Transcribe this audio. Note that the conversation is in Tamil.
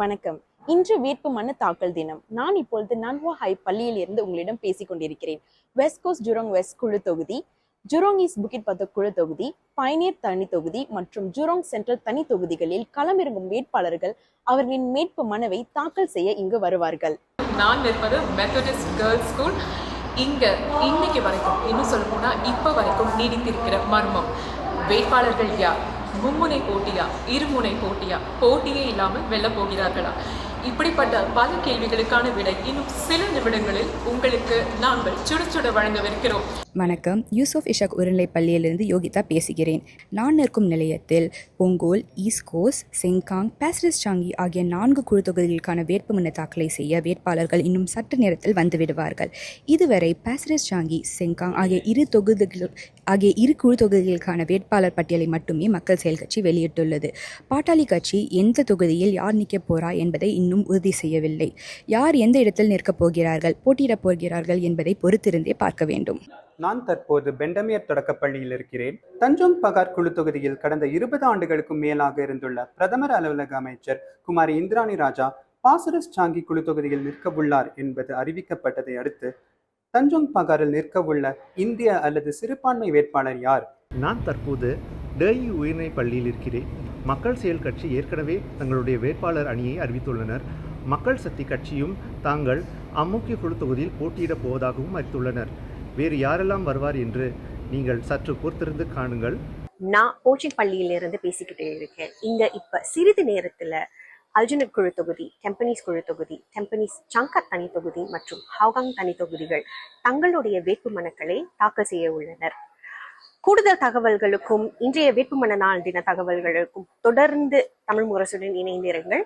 வணக்கம். இன்று வேட்பு மனு தாக்கல் தினம். நான் இப்பொழுது நன்வா ஹை பள்ளியில் இருந்து உங்களிடம் பேசிக் கொண்டிருக்கிறேன். வெஸ்ட் கோஸ்ட் ஜுரோங் வெஸ்ட் குழு தொகுதி ஜுரோங் ஈஸ்ட் புக்கிட் பத்த குழு தொகுதி பயனியர் தனி தொகுதி மற்றும் ஜுரோங் சென்ட்ரல் தனி தொகுதிகளில் களமிறங்கும் வேட்பாளர்கள் அவர்களின் வேட்பு மனுவை தாக்கல் செய்ய இங்கு வருவார்கள். நான் இருப்பது மெத்தடிஸ்ட் கேர்ள்ஸ் ஸ்கூல் இங்கே இன்னைக்கு வரைக்கும் இன்னும் சொல்ல போனால் இப்போ வரைக்கும் நீடித்திருக்கிற மர்மம். வேட்பாளர்கள் யார்? மும்முனை போட்டியா இருமுனை போட்டியா போட்டியே இல்லாமல் வெல்ல போகிறார்களா? இப்படிப்பட்ட பல கேள்விகளுக்கான விடை இன்னும் சில நிமிடங்களில் உங்களுக்கு நாங்கள் சுட வழங்கவிருக்கிறோம். வணக்கம். யூசுப் இஷாக் உயர்நிலைப் பள்ளியிலிருந்து யோகிதா பேசுகிறேன். நான் நிற்கும் நிலையத்தில் Punggol East Coast Sengkang Pasir Ris Changi ஆகிய நான்கு குழு தொகுதிகளுக்கான வேட்புமனு தாக்கலை செய்ய வேட்பாளர்கள் இன்னும் சற்று நேரத்தில் வந்துவிடுவார்கள் இதுவரை பாசிரிஸ் சாங்கி செங்காங் ஆகிய இரு தொகுதிகள் ஆகிய இரு குழு தொகுதிகளுக்கான வேட்பாளர் பட்டியலை மட்டுமே மக்கள் செயல் கட்சி வெளியிட்டுள்ளது. பாட்டாளி கட்சி எந்த தொகுதியில் யார் நிற்கப் போறா என்பதை இன்னும் உறுதி செய்யவில்லை. யார் எந்த இடத்தில் நிற்கப் போகிறார்கள் போட்டியிடப் போகிறார்கள் என்பதை பொறுத்திருந்தே பார்க்க வேண்டும். நான் தற்போது பெண்டமியர் தொடக்கப்பள்ளியில் இருக்கிறேன். தஞ்சோங் பகார் குழு தொகுதியில் கடந்த இருபது ஆண்டுகளுக்கும் மேலாக இருந்துள்ள பிரதமர் அலுவலக அமைச்சர் குமாரி இந்திராணி ராஜா பாசரஸ் சாங்கி குழு தொகுதியில் நிற்கவுள்ளார் என்பது அறிவிக்கப்பட்டதை அடுத்து தஞ்சோங் பகாரில் நிற்கவுள்ள இந்திய அல்லது சிறுபான்மை வேட்பாளர் யார்? நான் தற்போது டேஇ உயர்நிலை பள்ளியில் இருக்கிறேன். மக்கள் செயல் கட்சி ஏற்கனவே தங்களுடைய வேட்பாளர் அணியை அறிவித்துள்ளனர். மக்கள் சக்தி கட்சியும் தாங்கள் அம்முக்கிய குழு தொகுதியில் போட்டியிடப் போவதாகவும் அறிவித்துள்ளனர். வேறு யாரெல்லாம் வருவார் என்று நீங்கள் சற்று பொறுத்திருந்து காணுங்கள். நான் கோச்சிங் பள்ளியிலிருந்து பேசிக்கிட்டே இருக்கேன். இங்க இப்ப சிறிது நேரத்துல அல்ஜுனட் குழு தொகுதி டெம்பனீஸ் குழு தொகுதி டெம்பனீஸ் சங்கர் தனி தொகுதி மற்றும் ஹாகாங் தனி தொகுதிகள் தங்களுடைய வேட்புமனுக்களை தாக்கல் செய்ய உள்ளனர். கூடுதல் தகவல்களுக்கும் இன்றைய வேட்புமன நாள் தின தகவல்களுக்கும் தொடர்ந்து தமிழ் முரசுடன் இணைந்திருங்கள்.